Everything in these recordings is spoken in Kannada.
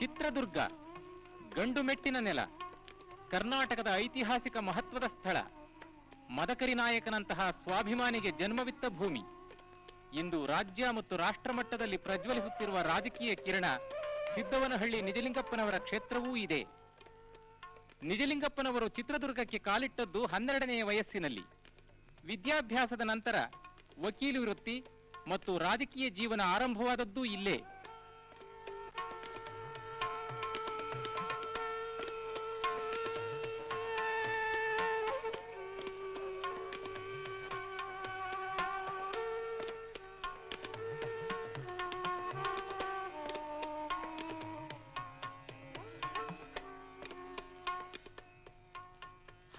ಚಿತ್ರದುರ್ಗ ಗಂಡು ಮೆಟ್ಟಿನ ನೆಲ, ಕರ್ನಾಟಕದ ಐತಿಹಾಸಿಕ ಮಹತ್ವದ ಸ್ಥಳ, ಮದಕರಿ ನಾಯಕನಂತಹ ಸ್ವಾಭಿಮಾನಿಗೆ ಜನ್ಮವಿತ್ತ ಭೂಮಿ. ಇಂದು ರಾಜ್ಯ ಮತ್ತು ರಾಷ್ಟ್ರ ಮಟ್ಟದಲ್ಲಿ ಪ್ರಜ್ವಲಿಸುತ್ತಿರುವ ರಾಜಕೀಯ ಕಿರಣ ಸಿದ್ದವನಹಳ್ಳಿ ನಿಜಲಿಂಗಪ್ಪನವರ ಕ್ಷೇತ್ರವೂ ಇದೆ. ನಿಜಲಿಂಗಪ್ಪನವರು ಚಿತ್ರದುರ್ಗಕ್ಕೆ ಕಾಲಿಟ್ಟದ್ದು ಹನ್ನೆರಡನೆಯ ವಯಸ್ಸಿನಲ್ಲಿ. ವಿದ್ಯಾಭ್ಯಾಸದ ನಂತರ ವಕೀಲು ವೃತ್ತಿ ಮತ್ತು ರಾಜಕೀಯ ಜೀವನ ಆರಂಭವಾದದ್ದೂ ಇಲ್ಲೇ.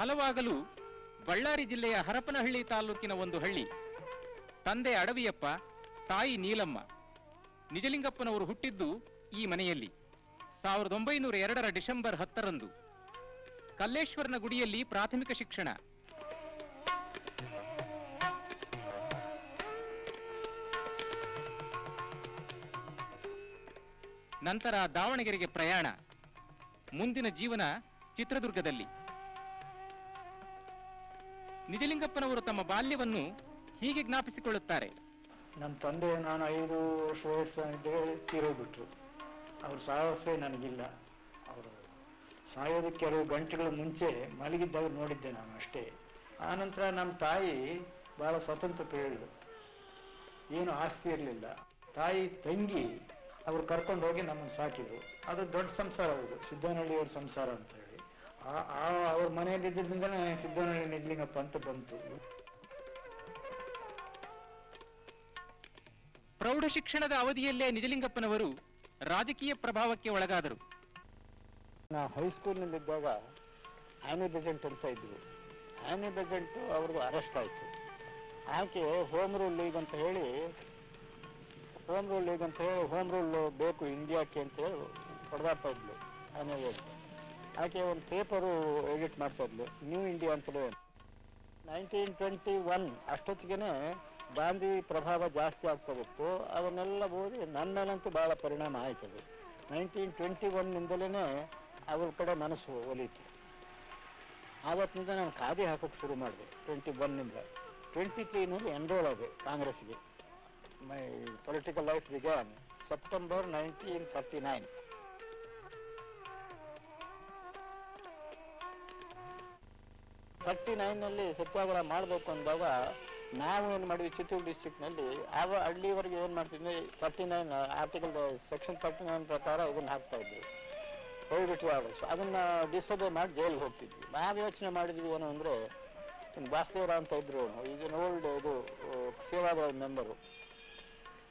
ಹಲವಾಗಲು ಬಳ್ಳಾರಿ ಜಿಲ್ಲೆಯ ಹರಪನಹಳ್ಳಿ ತಾಲೂಕಿನ ಒಂದು ಹಳ್ಳಿ. ತಂದೆ ಅಡವಿಯಪ್ಪ, ತಾಯಿ ನೀಲಮ್ಮ. ನಿಜಲಿಂಗಪ್ಪನವರು ಹುಟ್ಟಿದ್ದು ಈ ಮನೆಯಲ್ಲಿ. ಸಾವಿರದ ಒಂಬೈನೂರ ಎರಡರ ಡಿಸೆಂಬರ್ ಹತ್ತರಂದು. ಕಲ್ಲೇಶ್ವರನ ಗುಡಿಯಲ್ಲಿ ಪ್ರಾಥಮಿಕ ಶಿಕ್ಷಣ. ನಂತರ ದಾವಣಗೆರೆಗೆ ಪ್ರಯಾಣ. ಮುಂದಿನ ಜೀವನ ಚಿತ್ರದುರ್ಗದಲ್ಲಿ. ನಿಜಲಿಂಗಪ್ಪನವರು ತಮ್ಮ ಬಾಲ್ಯವನ್ನು ಹೀಗೆ ಜ್ಞಾಪಿಸಿಕೊಳ್ಳುತ್ತಾರೆ. ನಮ್ಮ ತಂದೆ ನಾನು ಐದು ವರ್ಷ ವಯಸ್ಸಿದ್ದೆ ತೀರೋಗ್ಬಿಟ್ರು. ಅವ್ರ ಸಾಹಸವೇ ನನಗಿಲ್ಲ. ಅವರು ಸಾಯೋದಕ್ಕೆ ಕೆಲವು ಗಂಟೆಗಳ ಮುಂಚೆ ಮಲಗಿದ್ದವ್ರು ನೋಡಿದ್ದೆ ನಾನು ಅಷ್ಟೇ. ಆನಂತರ ನಮ್ಮ ತಾಯಿ ಬಹಳ ಸ್ವತಂತ್ರ ಪ್ರಿಯಳು ಏನು ಆಸ್ತಿ ಇರಲಿಲ್ಲ. ತಾಯಿ ತಂಗಿ ಅವ್ರು ಕರ್ಕೊಂಡು ಹೋಗಿ ನಮ್ಮನ್ನು ಸಾಕಿದ್ರು. ಅದು ದೊಡ್ಡ ಸಂಸಾರ ಅವರು ಸಿದ್ದನಹಳ್ಳಿಯವ್ರ ಸಂಸಾರ ಅಂತ ಅವ್ರ ಮನೆಯಲ್ಲಿದ್ದರಿಂದ ಸಿದ್ದನಹಳ್ಳಿ ನಿಜಲಿಂಗಪ್ಪ ಅಂತ ಬಂತು. ಪ್ರೌಢ ಶಿಕ್ಷಣದ ಅವಧಿಯಲ್ಲೇ ನಿಜಲಿಂಗಪ್ಪನವರು ರಾಜಕೀಯ ಪ್ರಭಾವಕ್ಕೆ ಒಳಗಾದರು. ನಾ ಹೈಸ್ಕೂಲ್ನಲ್ಲಿದ್ದಾಗ ಆನಿ ಬೆಜೆಂಟ್ ಅಂತ ಇದ್ವು. ಆನಿ ಬೆಜೆಂಟ್ ಅವ್ರಿಗೂ ಅರೆಸ್ಟ್ ಆಯಿತು. ಆಕೆ ಹೋಮ್ ರೂಲ್ ಲೀಗ್ ಅಂತ ಹೇಳಿ ಹೋಮ್ ರೂಲ್ ಲೀಗ್ ಅಂತ ಹೇಳಿ ಹೋಮ್ ರೂಲ್ ಬೇಕು ಇಂಡಿಯಾಕ್ಕೆ ಅಂತ ಹೇಳಿ ಹೊಡೆದಾಡ್ತಾ ಇದ್ಲು. ಆನೆ ಹೋಗಿ ಒಂದು ಪೇಪರು ಎಡಿಟ್ ಮಾಡ್ತಾ ಇದ್ಲು. ನ್ಯೂ ಇಂಡಿಯಾ ಅಂತಲೇ ನೈನ್ಟೀನ್ ಟ್ವೆಂಟಿ ಒನ್ ಅಷ್ಟೊತ್ತಿಗೆ ಗಾಂಧಿ ಪ್ರಭಾವ ಜಾಸ್ತಿ ಆಗ್ತಾ ಹೋಗ್ತು ಅದನ್ನೆಲ್ಲ ಓದಿ ನನ್ನ ಮೇಲಂತೂ ಭಾಳ ಪರಿಣಾಮ ಆಯ್ತು ಅದು. ನೈನ್ಟೀನ್ ಟ್ವೆಂಟಿ ಒನ್ನಿಂದಲೇ ಅವ್ರ ಕಡೆ ಮನಸ್ಸು ಒಲಿತು. ಆವತ್ತಿನಿಂದ ನಾನು ಖಾದಿ ಹಾಕೋಕೆ ಶುರು ಮಾಡಿದೆ ಟ್ವೆಂಟಿ ಒನ್ನಿಂದ ಟ್ವೆಂಟಿ ತ್ರೀನಲ್ಲಿ ಎನ್ರೋಲ್ ಆದೆ ಕಾಂಗ್ರೆಸ್ಗೆ my political life began September nineteen forty nine thirty ನೈನಲ್ಲಿ satyagraha ಮಾಡಬೇಕು ಅಂದಾಗ ನಾವು ಏನು ಮಾಡಿದ್ವಿ? ಚಿತ್ತೂರು ಡಿಸ್ಟಿಕ್ನಲ್ಲಿ ಆವ ಹಳ್ಳಿವರೆಗೆ ಏನು ಮಾಡ್ತಿದ್ವಿ? Thirty nine article section thirty nine ಪ್ರಕಾರ ಇದನ್ನ ಹಾಕ್ತಾ ಇದ್ವಿ. ಪ್ರೈವೇಟ್ ಆರ್ಡರ್ಸ್ ಅದನ್ನ ಡಿಸೋಬೇ ಮಾಡಿ ಜೈಲಿಗೆ ಹೋಗ್ತಿದ್ವಿ. ನಾವು ಯೋಚನೆ ಮಾಡಿದ್ವಿ ಏನು ಅಂದರೆ ವಾಸುದೇವರಾವ್ ಅಂತ ಇದ್ರು ಅನ್ ಓಲ್ಡ್ ಇದು ಸೇವಾದಳ ಮೆಂಬರು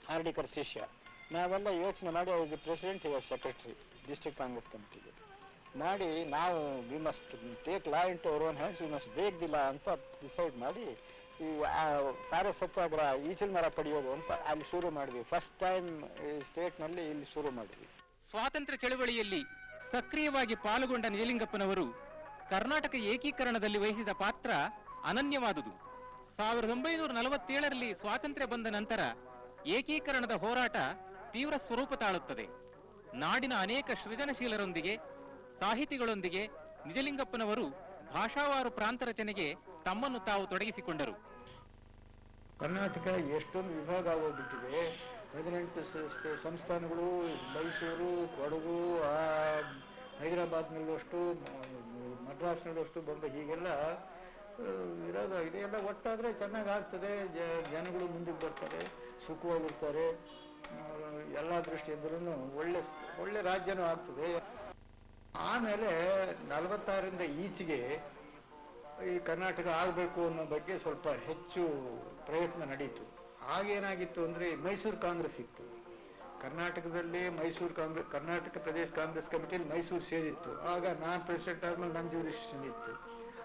ಹಾರ್ಡಿಕರ್ ಶಿಷ್ಯ. ನಾವೆಲ್ಲ ಯೋಚನೆ ಮಾಡಿ ಅವ್ರಿಗೆ ಪ್ರೆಸಿಡೆಂಟ್ ಇವಾಗ ಸೆಕ್ರೆಟರಿ ಡಿಸ್ಟ್ರಿಕ್ಟ್ ಕಾಂಗ್ರೆಸ್ ಕಮಿಟಿಗೆ ಮಾಡಿ ನಾವು we must take law into our own hands we must break the law ಅಂತ ಡಿಸೈಡ್ ಮಾಡಿ, ಈ ಕಾರ್ಯ ಸತ್ಯಾಗ್ರಹ ಈಚಿನ ಮರ ಪಡೆಯೋದು ಅಂತ ಅಲ್ಲಿ ಶುರು ಮಾಡಿದ್ವಿ. ಫಸ್ಟ್ ಟೈಮ್ ಸ್ಟೇಟ್ನಲ್ಲಿ ಇಲ್ಲಿ ಶುರು ಮಾಡಿದ್ವಿ. ಸ್ವಾತಂತ್ರ್ಯ ಚಳವಳಿಯಲ್ಲಿ ಸಕ್ರಿಯವಾಗಿ ಪಾಲ್ಗೊಂಡ ನಿಜಲಿಂಗಪ್ಪನವರು ಕರ್ನಾಟಕ ಏಕೀಕರಣದಲ್ಲಿ ವಹಿಸಿದ ಪಾತ್ರ ಅನನ್ಯವಾದುದು. ಸಾವಿರದ ಒಂಬೈನೂರ ನಲವತ್ತೇಳರಲ್ಲಿ ಸ್ವಾತಂತ್ರ್ಯ ಬಂದ ನಂತರ ಏಕೀಕರಣದ ಹೋರಾಟ ತೀವ್ರ ಸ್ವರೂಪ ತಾಳುತ್ತದೆ. ನಾಡಿನ ಅನೇಕ ಸೃಜನಶೀಲರೊಂದಿಗೆ ಸಾಹಿತಿಗಳೊಂದಿಗೆ ನಿಜಲಿಂಗಪ್ಪನವರು ಭಾಷಾವಾರು ಪ್ರಾಂತ ರಚನೆಗೆ ತಮ್ಮನ್ನು ತಾವು ತೊಡಗಿಸಿಕೊಂಡರು. ಕರ್ನಾಟಕ ಎಷ್ಟೊಂದು ವಿಭಾಗ ಆಗೋಗ್ಬಿಟ್ಟಿದೆ ಹದಿನೆಂಟು ಸಂಸ್ಥಾನಗಳು ಮೈಸೂರು ಕೊಡಗು ಆ, ಮದ್ರಾಸ್ನಲ್ಲಷ್ಟು ಬಂದು ಹೀಗೆಲ್ಲ ಇರೋದಾಗಿದೆ ಎಲ್ಲ ಒಟ್ಟಾದ್ರೆ ಚೆನ್ನಾಗಿ ಆಗ್ತದೆ. ಜ- ಜನಗಳು ಮುಂದಕ್ಕೆ ಬರ್ತಾರೆ ಸುಖವಾಗಿರ್ತಾರೆ. ಎಲ್ಲ ದೃಷ್ಟಿಯಿಂದಲೂ ಒಳ್ಳೆ ಒಳ್ಳೆ ರಾಜ್ಯನೂ ಆಗ್ತದೆ. ಆಮೇಲೆ ನಲವತ್ತಾರರಿಂದ ಈಚೆಗೆ ಈ ಕರ್ನಾಟಕ ಆಗಬೇಕು ಅನ್ನೋ ಬಗ್ಗೆ ಸ್ವಲ್ಪ ಹೆಚ್ಚು ಪ್ರಯತ್ನ ನಡೀತು. ಆಗೇನಾಗಿತ್ತು ಅಂದರೆ ಮೈಸೂರು ಕಾಂಗ್ರೆಸ್ ಇತ್ತು. ಕರ್ನಾಟಕದಲ್ಲಿ ಮೈಸೂರು ಕಾಂಗ್ರೆಸ್, ಕರ್ನಾಟಕ ಪ್ರದೇಶ ಕಾಂಗ್ರೆಸ್ ಕಮಿಟಿಯಲ್ಲಿ ಮೈಸೂರು ಸೇರಿತ್ತು. ಆಗ ನಾನು ಪ್ರೆಸಿಡೆಂಟ್ ಆದ್ಮೇಲೆ ನನ್ನ ಜೂರಿಸ್ಟಿಷನ್ ಇತ್ತು.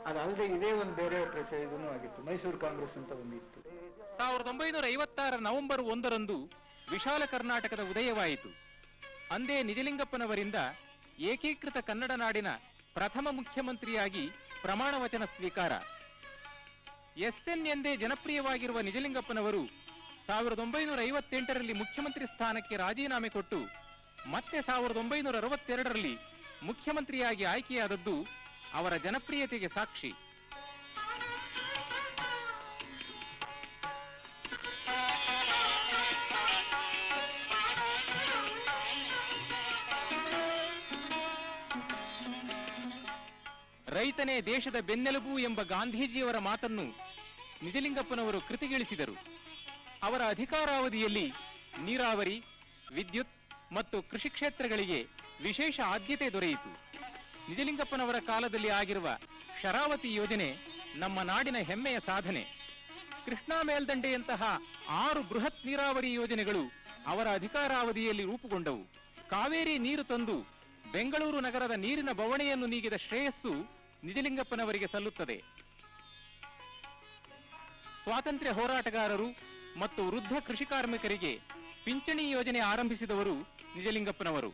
ಅದಲ್ಲದೆ ಇದೇ ಒಂದು ಬೇರೆ ಪ್ರೆಸ ಇದೂ ಆಗಿತ್ತು, ಮೈಸೂರು ಕಾಂಗ್ರೆಸ್ ಅಂತ ಒಂದಿತ್ತು ಸಾವಿರದ ಒಂಬೈನೂರ ಐವತ್ತಾರ ನವೆಂಬರ್ ಒಂದರಂದು ವಿಶಾಲ ಕರ್ನಾಟಕದ ಉದಯವಾಯಿತು. ಅಂದೇ ನಿಜಲಿಂಗಪ್ಪನವರಿಂದ ಏಕೀಕೃತ ಕನ್ನಡ ನಾಡಿನ ಪ್ರಥಮ ಮುಖ್ಯಮಂತ್ರಿಯಾಗಿ ಪ್ರಮಾಣ ವಚನ ಸ್ವೀಕಾರ. ಎಸ್ಎನ್ ಎಂದೇ ಜನಪ್ರಿಯವಾಗಿರುವ ನಿಜಲಿಂಗಪ್ಪನವರು ಸಾವಿರದ ಒಂಬೈನೂರ ಐವತ್ತೆಂಟರಲ್ಲಿ ಮುಖ್ಯಮಂತ್ರಿ ಸ್ಥಾನಕ್ಕೆ ರಾಜೀನಾಮೆ ಕೊಟ್ಟು, ಮತ್ತೆ ಸಾವಿರದ ಒಂಬೈನೂರ ಅರವತ್ತೆರಡರಲ್ಲಿ ಮುಖ್ಯಮಂತ್ರಿಯಾಗಿ ಆಯ್ಕೆಯಾದದ್ದು ಅವರ ಜನಪ್ರಿಯತೆಗೆ ಸಾಕ್ಷಿ. ರೈತನೇ ದೇಶದ ಬೆನ್ನೆಲುಬು ಎಂಬ ಗಾಂಧೀಜಿಯವರ ಮಾತನ್ನು ನಿಜಲಿಂಗಪ್ಪನವರು ಕೃತಿಗಿಳಿಸಿದರು. ಅವರ ಅಧಿಕಾರಾವಧಿಯಲ್ಲಿ ನೀರಾವರಿ, ವಿದ್ಯುತ್ ಮತ್ತು ಕೃಷಿ ಕ್ಷೇತ್ರಗಳಿಗೆ ವಿಶೇಷ ಆದ್ಯತೆ ದೊರೆಯಿತು. ನಿಜಲಿಂಗಪ್ಪನವರ ಕಾಲದಲ್ಲಿ ಆಗಿರುವ ಶರಾವತಿ ಯೋಜನೆ ನಮ್ಮ ನಾಡಿನ ಹೆಮ್ಮೆಯ ಸಾಧನೆ. ಕೃಷ್ಣಾ ಮೇಲ್ದಂಡೆಯಂತಹ ಆರು ಬೃಹತ್ ನೀರಾವರಿ ಯೋಜನೆಗಳು ಅವರ ಅಧಿಕಾರಾವಧಿಯಲ್ಲಿ ರೂಪುಗೊಂಡವು. ಕಾವೇರಿ ನೀರು ತಂದು ಬೆಂಗಳೂರು ನಗರದ ನೀರಿನ ಬವಣೆಯನ್ನು ನೀಗಿದ ಶ್ರೇಯಸ್ಸು ನಿಜಲಿಂಗಪ್ಪನವರಿಗೆ ಸಲ್ಲುತ್ತದೆ. ಸ್ವಾತಂತ್ರ್ಯ ಹೋರಾಟಗಾರರು ಮತ್ತು ವೃದ್ಧ ಕೃಷಿ ಕಾರ್ಮಿಕರಿಗೆ ಪಿಂಚಣಿ ಯೋಜನೆ ಆರಂಭಿಸಿದವರು ನಿಜಲಿಂಗಪ್ಪನವರು.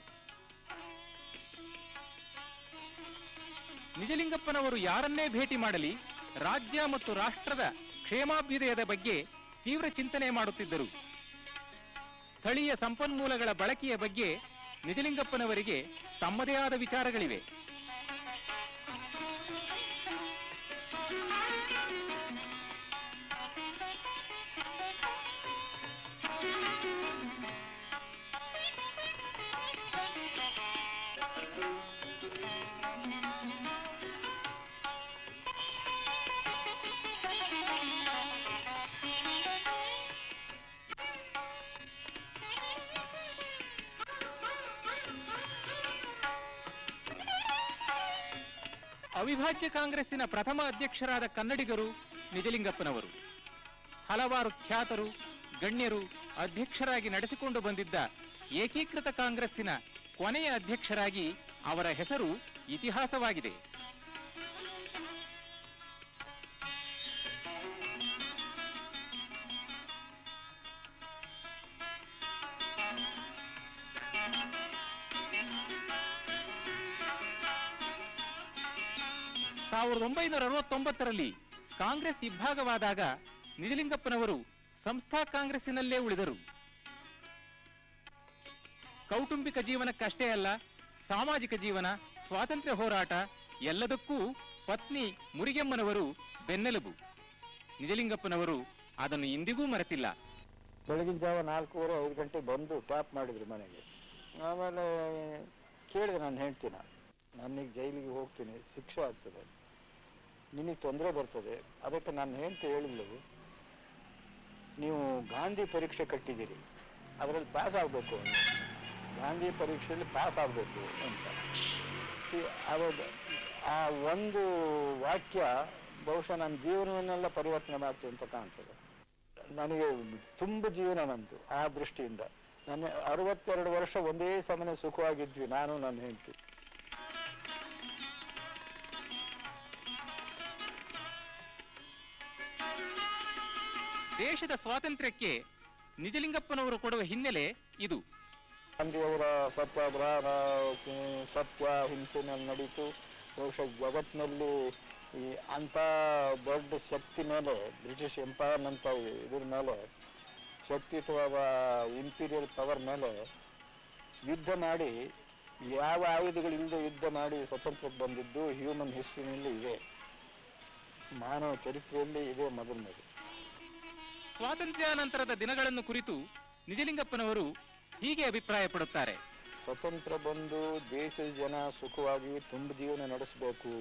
ನಿಜಲಿಂಗಪ್ಪನವರು ಯಾರನ್ನೇ ಭೇಟಿ ಮಾಡಲಿ, ರಾಜ್ಯ ಮತ್ತು ರಾಷ್ಟ್ರದ ಕ್ಷೇಮಾಭ್ಯುದಯದ ಬಗ್ಗೆ ತೀವ್ರ ಚಿಂತನೆ ಮಾಡುತ್ತಿದ್ದರು. ಸ್ಥಳೀಯ ಸಂಪನ್ಮೂಲಗಳ ಬಳಕೆಯ ಬಗ್ಗೆ ನಿಜಲಿಂಗಪ್ಪನವರಿಗೆ ತಮ್ಮದೇ ಆದ ವಿಚಾರಗಳಿವೆ. ಅವಿಭಾಜ್ಯ ಕಾಂಗ್ರೆಸ್ಸಿನ ಪ್ರಥಮ ಅಧ್ಯಕ್ಷರಾದ ಕನ್ನಡಿಗರು ನಿಜಲಿಂಗಪ್ಪನವರು. ಹಲವಾರು ಖ್ಯಾತರು, ಗಣ್ಯರು ಅಧ್ಯಕ್ಷರಾಗಿ ನಡೆಸಿಕೊಂಡು ಬಂದಿದ್ದ ಏಕೀಕೃತ ಕಾಂಗ್ರೆಸ್ಸಿನ ಕೊನೆಯ ಅಧ್ಯಕ್ಷರಾಗಿ ಅವರ ಹೆಸರು ಇತಿಹಾಸವಾಗಿದೆ. ಸಾವಿರದ ಒಂಬೈನೂರ ಅರವತ್ತೊಂಬತ್ತರಲ್ಲಿ ಕಾಂಗ್ರೆಸ್ ಇಬ್ಬಾಗವಾದಾಗ ನಿಜಲಿಂಗಪ್ಪನವರು ಸಂಸ್ಥಾ ಕಾಂಗ್ರೆಸ್ಸಿನಲ್ಲೇ ಉಳಿದರು. ಕೌಟುಂಬಿಕ ಜೀವನಕ್ಕಷ್ಟೇ ಅಲ್ಲ, ಸಾಮಾಜಿಕ ಜೀವನ, ಸ್ವಾತಂತ್ರ್ಯ ಹೋರಾಟ ಎಲ್ಲದಕ್ಕೂ ಪತ್ನಿ ಮುರಿಗೆಮ್ಮನವರು ಬೆನ್ನೆಲುಬು. ನಿಜಲಿಂಗಪ್ಪನವರು ಅದನ್ನು ಇಂದಿಗೂ ಮರೆತಿಲ್ಲ. ಬೆಳಗಿನ ಜಾವ ನಾಲ್ಕೂವರೆ, ಐದು ಗಂಟೆಗೆ ಬಂದು ಟ್ಯಾಪ್ ಮಾಡಿದ್ರು ಮನೆಗೆ. ಆಮೇಲೆ ಕೇಳಿದೆ, ನಾನು ಹೇಳ್ತೀನ. ನಾನೀಗ ಜೈಲಿಗೆ ಹೋಗ್ತೀನಿ, ಶಿಕ್ಷೆ ಆಗ್ತದೆ ನಿನಗೆ ತೊಂದರೆ ಬರ್ತದೆ. ಅದಕ್ಕೆ ನಾನು ಹೇಳ್ತಿ ಹೇಳಿಲ್ಲವು ನೀವು ಗಾಂಧಿ ಪರೀಕ್ಷೆ ಕಟ್ಟಿದ್ದೀರಿ. ಅದರಲ್ಲಿ ಪಾಸ್ ಆಗಬೇಕು ಗಾಂಧಿ ಪರೀಕ್ಷೆಯಲ್ಲಿ ಪಾಸ್ ಆಗಬೇಕು ಅಂತ. ಅವಾಗ ಆ ಒಂದು ವಾಕ್ಯ ಬಹುಶಃ ನನ್ನ ಜೀವನವನ್ನೆಲ್ಲ ಪರಿವರ್ತನೆ ಮಾಡ್ತು ಅಂತ ಕಾಣ್ತದೆ. ನನಗೆ ತುಂಬ ಜೀವನ ಬಂತು ಆ ದೃಷ್ಟಿಯಿಂದ. ನನ್ನ ಅರವತ್ತೆರಡು ವರ್ಷ ಒಂದೇ ಸಮನೆ ಸುಖವಾಗಿದ್ವಿ, ನಾನು ನನ್ನ ಹೆಂಡತಿ. ದೇಶದ ಸ್ವಾತಂತ್ರ್ಯಕ್ಕೆ ನಿಜಲಿಂಗಪ್ಪನವರು ಕೊಡುವ ಹಿನ್ನೆಲೆ ಇದು. ಗಾಂಧಿಯವರ ಸತ್ಯಾಗ್ರಹ ಸತ್ವ, ಹಿಂಸೆ ಮೇಲೆ ನಡೀತು. ಬಹುಶಃ ಜಗತ್ತಿನಲ್ಲೂ ಈ ಅಂತ ದೊಡ್ಡ ಶಕ್ತಿ ಮೇಲೆ, ಬ್ರಿಟಿಷ್ ಎಂಪೈರ್ನಂತ ಇದ್ರ ಮೇಲೆ ಶಕ್ತಿತ್ವದ ಇಂಪೀರಿಯಲ್ ಪವರ್ ಮೇಲೆ ಯುದ್ಧ ಮಾಡಿ, ಯಾವ ಆಯುಧಗಳಿಂದ ಯುದ್ಧ ಮಾಡಿ ಸ್ವತಂತ್ರಕ್ಕೆ ಬಂದಿದ್ದು ಹ್ಯೂಮನ್ ಹಿಸ್ಟ್ರಿನಲ್ಲಿ ಇದೆ. ಮಾನವ ಚರಿತ್ರೆಯಲ್ಲಿ ಇದೆ ಮೊದಲನೇದು. ಸ್ವಾತಂತ್ರ್ಯಾನಂತರದ ದಿನಗಳನ್ನು ಕುರಿತು ನಿಜಲಿಂಗಪ್ಪನವರು ಹೀಗೆ ಅಭಿಪ್ರಾಯ ಪಡುತ್ತಾರೆ ಸ್ವತಂತ್ರ ಬಂದು ದೇಶದ ಜನ ಸುಖವಾಗಿ ತುಂಬ ಜೀವನ ನಡೆಸಬೇಕು.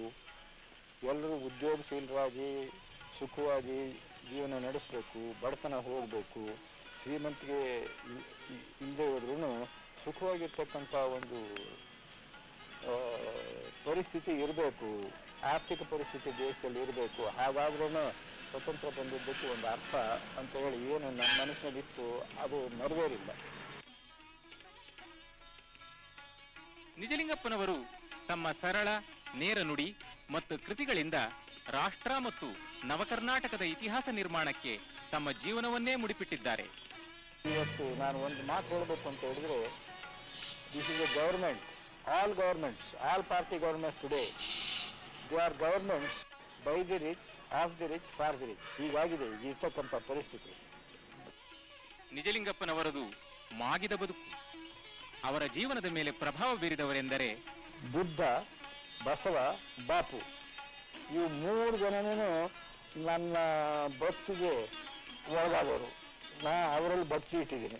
ಎಲ್ಲರೂ ಉದ್ಯೋಗಶೀಲರಾಗಿ ಸುಖವಾಗಿ ಜೀವನ ನಡೆಸಬೇಕು, ಬಡತನ ಹೋಗಬೇಕು. ಶ್ರೀಮಂತಿಗೆ ಇಲ್ಲದೆ ಹೋದ್ರೂ ಸುಖವಾಗಿರ್ತಕ್ಕಂಥ ಒಂದು ಪರಿಸ್ಥಿತಿ ಇರಬೇಕು. ಆರ್ಥಿಕ ಪರಿಸ್ಥಿತಿ ದೇಶದಲ್ಲಿ ಇರಬೇಕು. ಹಾಗಾದ್ರೂ ಸ್ವತಂತ್ರ ಬಂದಿದ್ದಕ್ಕೆ ಒಂದು ಅರ್ಥ ಅಂತ ಹೇಳಿ ಏನು ನನ್ನ ಮನಸ್ಸಿನಲ್ಲಿತ್ತು ಅದು ನೆರವೇರಿಲ್ಲ. ನಿಜಲಿಂಗಪ್ಪನವರು ತಮ್ಮ ಸರಳ ನೇರ ನುಡಿ ಮತ್ತು ಕೃತಿಗಳಿಂದ ರಾಷ್ಟ್ರ ಮತ್ತು ನವಕರ್ನಾಟಕದ ಇತಿಹಾಸ ನಿರ್ಮಾಣಕ್ಕೆ ತಮ್ಮ ಜೀವನವನ್ನೇ ಮುಡಿಪಿಟ್ಟಿದ್ದಾರೆ. ಇವತ್ತು ನಾನು ಒಂದು ಮಾತು ಹೇಳಬೇಕು ಅಂತ ಹೇಳಿದ್ರೆ this is a government all governments all party government today they are governments by the rich of the rich for the rich ಹೀಗಾಗಿದೆ ಈಗ ಇರ್ತಕ್ಕಂಥ ಪರಿಸ್ಥಿತಿ. ನಿಜಲಿಂಗಪ್ಪನವರದು ಮಾಗಿದ ಬದುಕು. ಅವರ ಜೀವನದ ಮೇಲೆ ಪ್ರಭಾವ ಬೀರಿದವರೆಂದರೆ ಬುದ್ಧ ಬಸವ ಬಾಪು. ಈ ಮೂರು ಜನನೂ ನನ್ನ ಭಕ್ತಿಗೆ ಒಳಗಾದವರು. ನಾ ಅವರಲ್ಲಿ ಭಕ್ತಿ ಇಟ್ಟಿದ್ದೀನಿ.